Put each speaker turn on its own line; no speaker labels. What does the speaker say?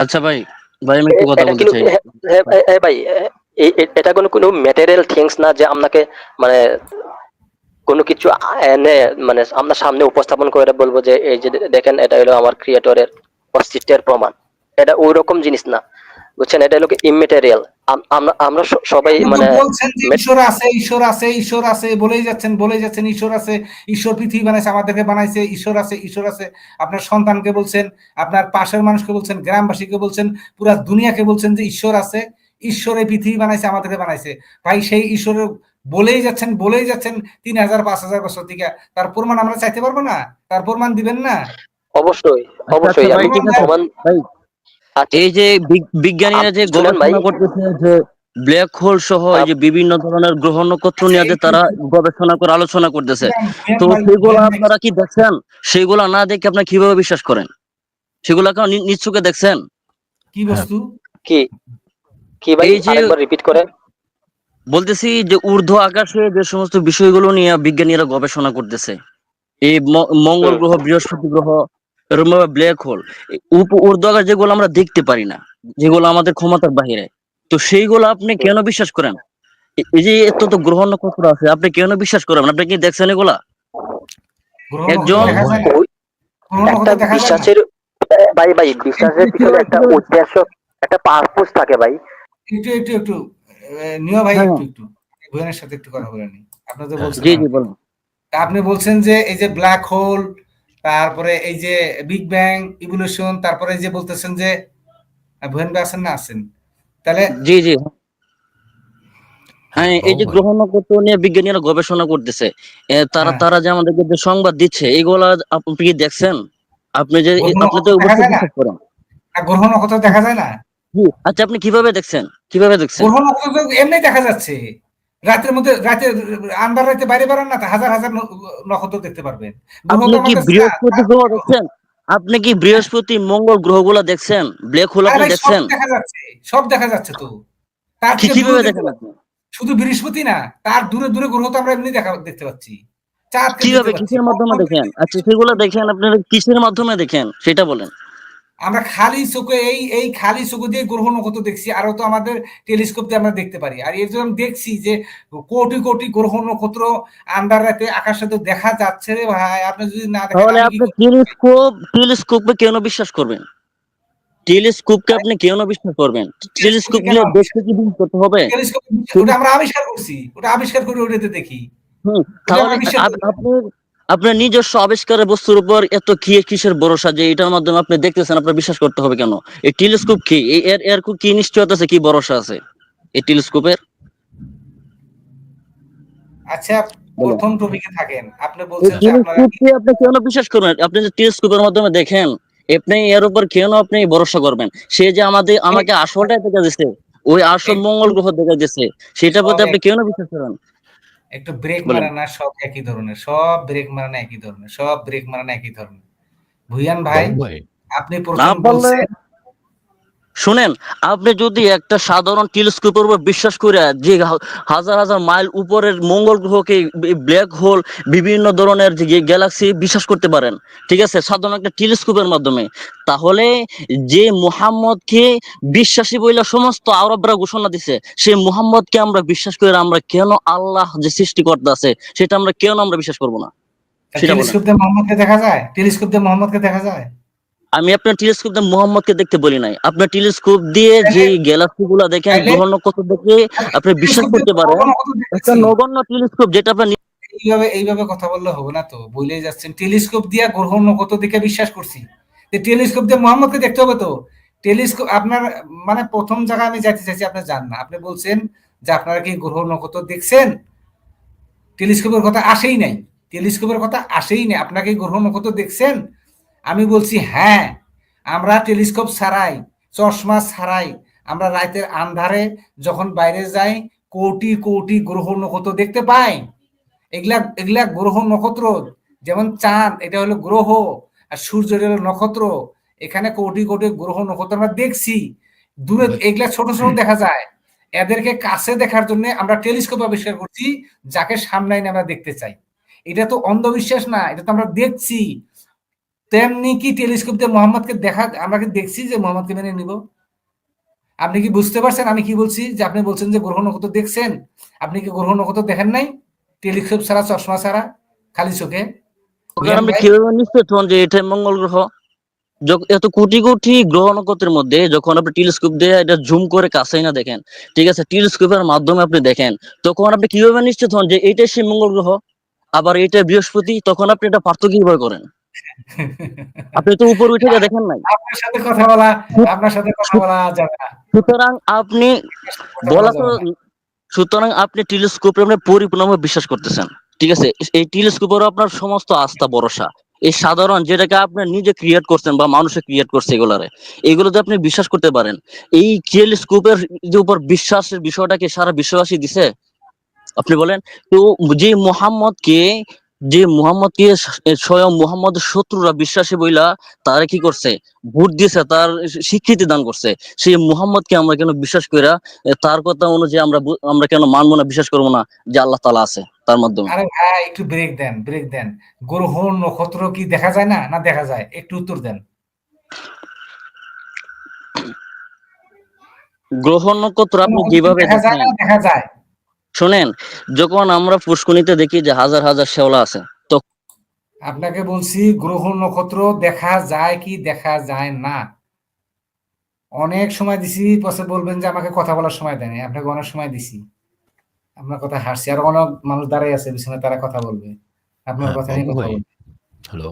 আচ্ছা ভাই ভাই আমি একটু কথা
এটা
বলতে চাই।
হ্যাঁ, ভাই এটা কোনো কোনো ম্যাটেরিয়াল থিংস না যে আপনাকে মানে কোনো কিছু এনে মানে আপনার সামনে উপস্থাপন করে বলব যে এই যে দেখেন এটা হলো আমার ক্রিয়েটরের অস্তিত্বের প্রমাণ। এটা ওই রকম জিনিস না। বুঝছেন? এটা হলো ইমেটেরিয়াল আমরা আমরা সবাই মানে
বলছেন যে ঈশ্বর আছে ঈশ্বর আছে ঈশ্বর আছে বলেই যাচ্ছেন বলেই যাচ্ছেন ঈশ্বর আছে ঈশ্বর পৃথিবী বানাইছে আমাদেরকে বানাইছে ঈশ্বর আছে ঈশ্বর আছে। আপনার সন্তানকে বলছেন আপনার পাশের মানুষকে বলছেন গ্রামবাসীকে বলছেন পুরা দুনিয়াকে বলছেন যে ঈশ্বর আছে ঈশ্বরে পৃথিবী বানাইছে আমাদেরকে বানাইছে। ভাই সেই ঈশ্বরের বলেই যাচ্ছেন বলেই যাচ্ছেন তিন হাজার পাঁচ হাজার বছর থেকে। তার প্রমাণ আমরা চাইতে পারব না? তার প্রমাণ দিবেন না?
অবশ্যই
আচ্ছা,
অবশ্যই।
আচ্ছা
আমি প্রমাণ
ভাই, এই যে বিজ্ঞানীরা যে। গবেষণা করতেছে যে ব্ল্যাক হোল সহ এই যে বিভিন্ন ধরনের গ্রহ নক্ষত্র নিয়ে যে তারা গবেষণা করে আলোচনা করতেছে। তো সেগুলো আপনারা কি দেখছেন? সেগুলা না দেখে আপনারা কীভাবে বিশ্বাস করেন? সেগুলা কেন নি- দেখছেন?
কি বস্তু?
কি? কি ভাই?
এই যে-
আরেকবার রিপিট করেন।
বলতেছি যে ঊর্ধ্ব আকাশে যে সমস্ত বিষয়গুলো নিয়ে বিজ্ঞানীরা গবেষণা করতেছে। এই ম- মঙ্গল গ্রহ বৃহস্পতি গ্রহ এরকম ব্ল্যাক হোল ঊর্ধ্ব আকাশ যেগুলো আমরা দেখতে পারি না যেগুলো আমাদের ক্ষমতার বাহিরে। তো সেইগুলো আপনি কেন বিশ্বাস করেন? এই যে এত তো গ্রহ নক্ষত্র আছে আপনি কেন বিশ্বাস করেন? আপনি কি দেখছেন এগুলা? একজন-
একটা? বিশ্বাসের ভাই ভাই বিশ্বাসের পিছনে একটা উদ্দেশ্য একটা পারপোজ থাকে ভাই।
একটু একটু একটু। নিও ভাই
হ্যাঁ।
একটু একটু। ভুবনের সাথে একটু কথা বলে নি। আপনি তো বলছেন
জি জি বলুন।
আপনি বলছেন যে এই যে ব্ল্যাক হোল তারপরে এই যে বিগ ব্যাং ইভলিউশন তারপরে যে বলতেছেন যে ভুবন আছেন না আছেন? তাহলে
জি জি। হ্যাঁ এই যে গ্রহ নক্ষত্র নিয়ে বিজ্ঞানীরা গবেষণা করতেছে তারা
হ্যাঁ।
তারা যে আমাদেরকে যে সংবাদ দিচ্ছে এগুলা আপনি কি দেখছেন? আপনি যে আপনি তো করেন।
গ্রহ নক্ষত্র দেখা যায় না?
আচ্ছা আপনি কীভাবে দেখছেন? কীভাবে দেখছেন?
গ্রহ নক্ষত্র এমনি দেখা যাচ্ছে। রাতের মধ্যে রাতে আন্ধার রাতে বাইরে বেরোন না হাজার হাজার নক্ষত্র দেখতে পারবেন।
আপনি কি বৃহস্পতি গ্রহ দেখছেন? আপনি কি বৃহস্পতি মঙ্গল গ্রহগুলো দেখছেন? ব্ল্যাক হোল আপনি দেখছেন?
দেখা যাচ্ছে সব দেখা যাচ্ছে তো। তার
কীভাবে দেখেন আপনি?
শুধু বৃহস্পতি না তার দূরে দূরে গ্রহ তো আমরা এমনি দেখা দেখতে পাচ্ছি। চাঁদকে
কীভাবে কিসের মাধ্যমে দেখেন? আচ্ছা সেগুলো দেখেন আপনারা কিসের মাধ্যমে দেখেন? সেটা বলেন।
আমরা খালি চোখে এই এই খালি চোখে দিয়ে গ্রহ নক্ষত্র দেখছি আরও তো আমাদের টেলিস্কোপ দিয়ে আমরা দেখতে পারি। আর এর জন্য আমি দেখছি যে কোটি কোটি গ্রহ নক্ষত্র আন্ধার রাতে আকাশে তো দেখা যাচ্ছে রে ভাই। আপনি যদি না দেখেন
তাহলে আপনি টেলিস্কোপ টেলিস্কোপকে কেন বিশ্বাস করবেন? টেলিস্কোপকে আপনি কেন বিশ্বাস করবেন? টেলিস্কোপ
বিশ্বাস
দেখতে কি করতে হবে?
টেলিস্কোপ ওটা আমরা আবিষ্কার করছি ওটা আবিষ্কার করে ওটাতে দেখি।
হুম, তাহলে। আপনি আপনার নিজস্ব আবিষ্কারের বস্তুর উপর এত কি কিসের ভরসা যে এটার মাধ্যমে আপনি দেখতেছেন আপনার বিশ্বাস করতে হবে কেন? এই টেলিস্কোপ কি? এর এর কি নিশ্চয়তা আছে কি ভরসা আছে? এই টেলিস্কোপের?
আচ্ছা। প্রথম টপিকে থাকেন। আপনি বলছেন যে আপনারা
আপনি কেন বিশ্বাস করবেন আপনি যে টেলিস্কোপের মাধ্যমে দেখেন আপনি এর উপর কেন আপনি ভরসা করবেন? সে যে আমাদের আমাকে আসলটা দেখা দিচ্ছে ওই আসল মঙ্গল গ্রহ দেখা দিচ্ছে সেটার প্রতি আপনি কেন বিশ্বাস করেন?
একটু ব্রেক
মারানা
মারে না সব একই ধরনের সব ব্রেক মারে না একই ধরনের সব ব্রেক মারে না একই ধরনের। ভুইয়ান ভাই আপনি
প্রশ্ন
প্রথম বলছেন
শুনেন আপনি যদি একটা সাধারণ টেলিস্কোপের উপর বিশ্বাস করে যে হাজার হাজার মাইল উপরের মঙ্গল গ্রহকে ব্ল্যাক হোল বিভিন্ন ধরনের যে গ্যালাক্সি বিশ্বাস করতে পারেন ঠিক আছে? সাধারণ একটা টেলিস্কোপের মাধ্যমে। তাহলে যে মুহাম্মদকে বিশ্বাসী বইলা সমস্ত আরবরা ঘোষণা দিছে সেই মুহাম্মদকে আমরা বিশ্বাস করে আমরা কেন আল্লাহ যে সৃষ্টিকর্তা আছে সেটা আমরা কেন আমরা বিশ্বাস করব না।
টেলিস্কোপ দিয়ে মোহাম্মদকে দেখা যায়? টেলিস্কোপ দিয়ে মোহাম্মদকে দেখা যায়?
আমি আপনার টেলিস্কোপ দিয়ে মোহাম্মদকে দেখতে বলি নাই। আপনার টেলিস্কোপ দিয়ে যে গ্যালাক্সি গুলা দেখেন
তাইলে-
গ্রহ নক্ষত্র দেখে আপনি বিশ্বাস করতে পারেন। একটা নগণ্য টেলিস্কোপ যেটা আপনার নি-
এইভাবে এইভাবে কথা বললে হবে না তো বলেই যাচ্ছেন। টেলিস্কোপ দিয়ে গ্রহ নক্ষত্র দিকে বিশ্বাস করছি? যে টেলিস্কোপ দিয়ে মোহাম্মদকে দেখতে হবে তো? টেলিস্কোপ আপনার মানে প্রথম জায়গা আমি যাইতে চাইছি আপনি জান না। আপনি বলছেন যে আপনারা কি গ্রহ নক্ষত্র দেখছেন? টেলিস্কোপের কথা আসেই নাই। টেলিস্কোপের কথা আসেই নাই। আপনাকে গ্রহ নক্ষত্র দেখছেন? আমি বলছি হ্যাঁ আমরা টেলিস্কোপ ছাড়াই চশমা ছাড়াই আমরা রাতের আন্ধারে যখন বাইরে যাই কোটি কোটি গ্রহ নক্ষত্র দেখতে পাই। এগুলা এগুলা গ্রহ নক্ষত্র যেমন চাঁদ এটা হলো গ্রহ আর সূর্য এটা হলো নক্ষত্র। এখানে কোটি কোটি গ্রহ নক্ষত্র আমরা দেখছি। দূরে এগুলা ছোট ছোট দেখা যায়। এদেরকে কাছে দেখার জন্য আমরা টেলিস্কোপ আবিষ্কার করছি যাকে সামনে আমরা দেখতে চাই। এটা তো অন্ধবিশ্বাস না এটা তো আমরা দেখছি। তেমনি কি টেলিস্কোপ দিয়ে মোহাম্মদকে দেখা আমরা কি দেখছি যে মোহাম্মদকে মেনে নিব? আপনি কি বুঝতে পারছেন? আমি কি বলছি? যে আপনি বলছেন যে গ্রহ নক্ষত্র দেখছেন। আপনি কি গ্রহ নক্ষত্র দেখেন নাই? টেলিস্কোপ ছাড়া চশমা ছাড়া খালি চোখে?
তখন আপনি কীভাবে নিশ্চিত হন যে এটা মঙ্গল গ্রহ? এত কোটি কোটি গ্রহ নক্ষত্রের মধ্যে যখন আপনি টেলিস্কোপ দিয়ে এটা জুম করে কাছেই না দেখেন ঠিক আছে? টেলিস্কোপের মাধ্যমে আপনি দেখেন তখন আপনি কীভাবে নিশ্চিত হন যে এইটাই সেই মঙ্গল গ্রহ? আবার এটা বৃহস্পতি তখন আপনি এটা পার্থক্য কীভাবে করেন। আপনি তো উপর উঠে দেখেন নাই।
আপনার সাথে কথা বলা আপনার সাথে কথা বলা যাবে না।
সুতরাং আপনি বলা
বলা
তো সুতরাং আপনি টেলিস্কোপে আপনি পরিপূর্ণভাবে বিশ্বাস করতেছেন। ঠিক আছে? এই টেলিস্কোপের আপনার সমস্ত আস্থা ভরসা। এই সাধারণ যেটাকে আপনি নিজে ক্রিয়েট করছেন বা মানুষে ক্রিয়েট করছে এগুলারে এগুলোতে আপনি বিশ্বাস করতে পারেন। এই টেলিস্কোপের যে উপর বিশ্বাসের বিষয়টাকে সারা বিশ্ববাসী দিছে আপনি বলেন তো যে মোহাম্মদকে যে মোহাম্মদকে স্বয়ং মুহাম্মদ শত্রুরা বিশ্বাসী বইলা তারা কি করছে? ভোট দিয়েছে তার স্বীকৃতি দান করছে। সেই মোহাম্মদকে আমরা কেন বিশ্বাস কইরা তার কথা অনুযায়ী আমরা আমরা কেন মানবো না বিশ্বাস করব না যে আল্লাহ তালা আছে তার মাধ্যমে?
আরে ভাই একটু ব্রেক দেন ব্রেক দেন। গ্রহ নক্ষত্র কি দেখা যায় না না দেখা যায়? একটু উত্তর দেন।
গ্রহ নক্ষত্র আপনি কীভাবে
দেখা যায় দেখা যায়।
শোনেন যখন আমরা পুষ্কনিতে দেখি যে হাজার হাজার শেওলা আছে তো
আপনাকে বলছি গ্রহ নক্ষত্র দেখা যায় কি দেখা যায় না? অনেক সময় দিছি পরে বলবেন যে আমাকে কথা বলার সময় দেয়নি আপনাকে অনেক সময় দিছি। আপনার কথা হাসছি। আর অনেক মানুষ দাঁড়াই আছে পিছনে তারা কথা বলবে। আপনার
হ্যাঁ,
কথা নিয়ে কথা বলবে।
হ্যালো